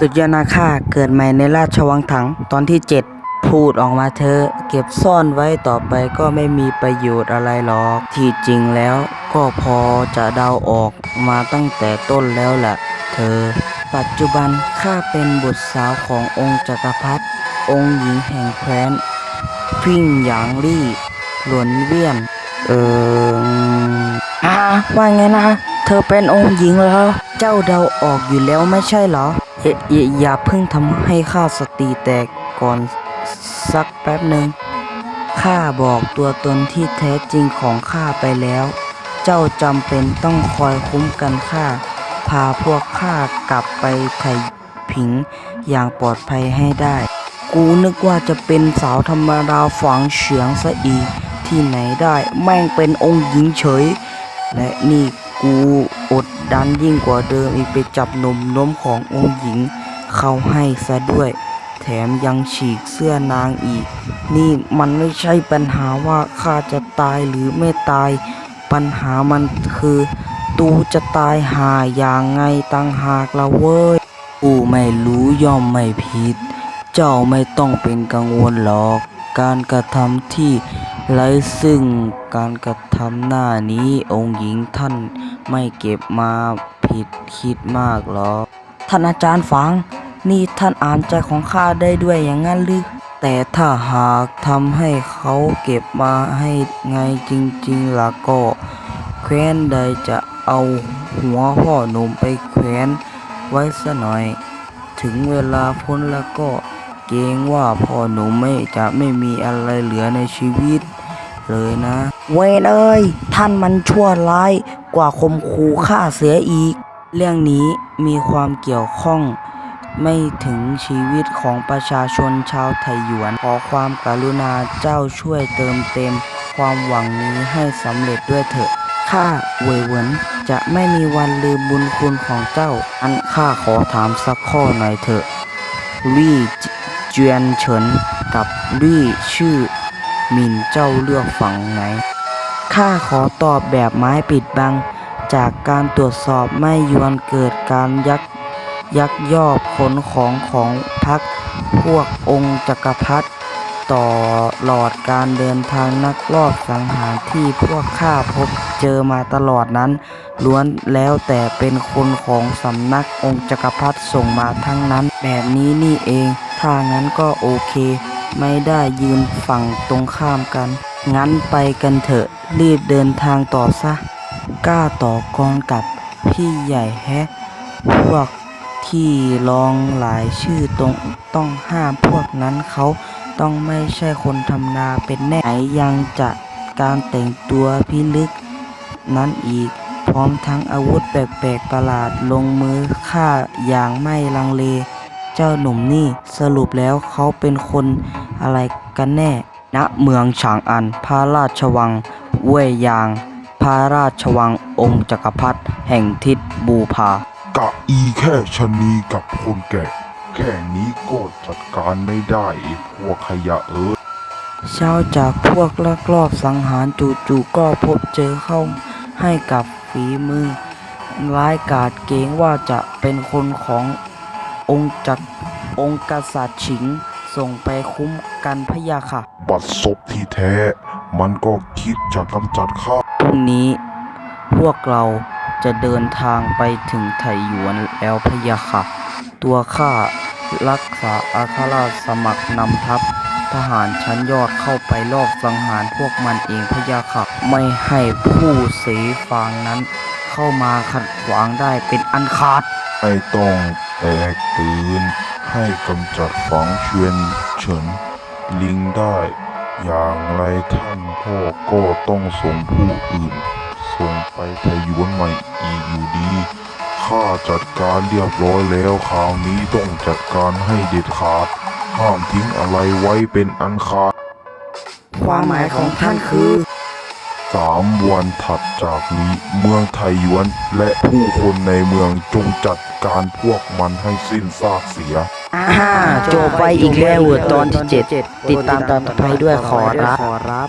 สุดยอดนาค่าเกิดใหม่ในราชวังถังตอนที่ 7 พูดออกมาเธอ เก็บซ่อนไว้ต่อไปก็ไม่มีประโยชน์อะไรหรอก ที่จริงแล้วก็พอจะเดาออกมาตั้งแต่ต้นแล้วแหละเธอ ปัจจุบันข้าเป็นบุตรสาวขององค์จักรพรรดิองค์หญิงแห่งแคว้นพิ้งหยางลี่หลวนเวียน เอออ่าว่าไงนะ เธอเป็นองค์หญิงเหรอ เจ้าเดาออกอยู่แล้วไม่ใช่เหรอ อย่าอย่าเพิ่งทำให้ข้าสติแตกก่อนสักแป๊บหนึ่งข้าบอกตัวตนที่แท้จริงของข้าไปแล้ว เจ้าจำเป็นต้องคอยคุ้มกันข้า พาพวกข้ากลับไปไถ่ผิงอย่างปลอดภัยให้ได้ กูนึกว่าจะเป็นสาวธรรมดาฝังเฉียงซะอีกที่ไหนได้แม่งเป็นองค์หญิงเฉย และนี่ กูอดดันยิ่งกว่าเดิมอีกไปจับนมน้มขององค์หญิง เข้าให้ซะด้วย แถมยังฉีกเสื้อนางอีก นี่มันไม่ใช่ปัญหาว่าข้าจะตายหรือไม่ตาย ปัญหามันคือตูจะตายหาอย่างไงตั้งหากละเว้ยกูไม่รู้ย่อมไม่ผิด เจ้าไม่ต้องเป็นกังวลหรอก การกระทำที่ไร้ซึ่งการกระทำหน้านี้องค์หญิงท่าน ไม่เก็บมาผิดคิดมากหรอกท่านอาจารย์ฟัง นี่ท่านอ่านใจของข้าได้ด้วยอย่างนั้นหรือ แต่ถ้าหากทำให้เขาเก็บมาให้ไงจริงๆล่ะก็ แคว้นใดจะเอาหัวพ่อหนุ่มไปแขวนไว้ซะหน่อย ถึงเวลาพ้นแล้วก็เกรงว่าพ่อหนุ่มไม่จะไม่มีอะไรเหลือในชีวิตเลยนะ เวนเอ้ยท่านมันชั่วร้าย กว่าคมคูฆ่าเสียอีก เรื่องนี้มีความเกี่ยวข้อง ไม่ถึงชีวิตของประชาชนชาวไทยหยวน ขอความกรุณาเจ้าช่วยเติมเต็ม ความหวังนี้ให้สำเร็จด้วยเถอะข้าเวยเวินจะไม่มีวันลืมบุญคุณของเจ้า อันข้าขอถามสักข้อหน่อยเถอะลี่เจียนเฉินกับลี่ชื่อมินเจ้าเลือกฝั่งไหน ข้าขอตอบแบบไม้ปิดบัง จากการตรวจสอบไม่ยวนเกิดการยักยักยอกขนของของพักพวกองค์จักรพรรดิต่อหลอดการเดินทางนักลอบสังหารที่พวกข้าพบเจอมาตลอดนั้น ล้วนแล้วแต่เป็นคนของสำนักองค์จักรพรรดิส่งมาทั้งนั้น แบบนี้นี่เอง ถ้างั้นก็โอเค ไม่ได้ยืนฝั่งตรงข้ามกัน งั้นไปกันเถอะรีบเดินทางต่อซะกล้าต่อกรกับพี่ใหญ่แฮะ พวกที่ลองหลายชื่อตรงต้องห้ามพวกนั้นเขาต้องไม่ใช่คนทำนาเป็นแน่ไหนยังจะการแต่งตัวพิลึกนั้นอีก พร้อมทั้งอาวุธแปลกๆประหลาดลงมือฆ่าอย่างไม่ลังเล เจ้าหนุ่มนี่สรุปแล้วเขาเป็นคนอะไรกันแน่ ณเมืองฉางอัน พระราชวัง เว่ยยาง พระราชวังองค์จักรพรรดิแห่งทิศบูพากะอีแค่ชะนีกับคนแก่ แค่นี้ก็จัดการไม่ได้ไอ้พวกขยะเอ้ยเช้าจากพวกลักลอบสังหารจู่ๆก็พบเจอเข้าให้กับฝีมือ ร้ายกาจเกรงว่าจะเป็นคนขององค์จักรองค์กษัตริย์ฉิง ส่งไปคุ้มกันพะยาค่ะ บัดซบที่แท้ มันก็คิดจะกำจัดข้าพรุ่งนี้พวกเราจะเดินทางไปถึงไถหยวนแล้วพะยะค่ะ ตัวข้ารักษาอาคาราชสมัครนำทัพทหารชั้นยอดเข้าไปลอบสังหารพวกมันเองพะยะค่ะ ไม่ให้ผู้เสฟางนั้น เข้ามาขัดขวางได้เป็นอันขาด ไม่ต้องแตกตื่น ให้กำจัดฝังเชียนเฉินลิงได้ อย่างไรท่านพ่อก็ต้องส่งผู้อื่น ส่งไปทยวนใหม่อีกอยู่ดี ข้าจัดการเรียบร้อยแล้วคราวนี้ต้องจัดการให้เด็ดขาด ห้ามทิ้งอะไรไว้เป็นอันขาด ความหมายของท่านคือ สามวันถัดจากนี้เมืองไทยหยวนและผู้คนในเมืองจงจัดการพวกมันให้สิ้นซากเสีย อ่าจบไปอีกแล้วตอนที่ 7 ติดตามตอนต่อไปด้วยขอรับ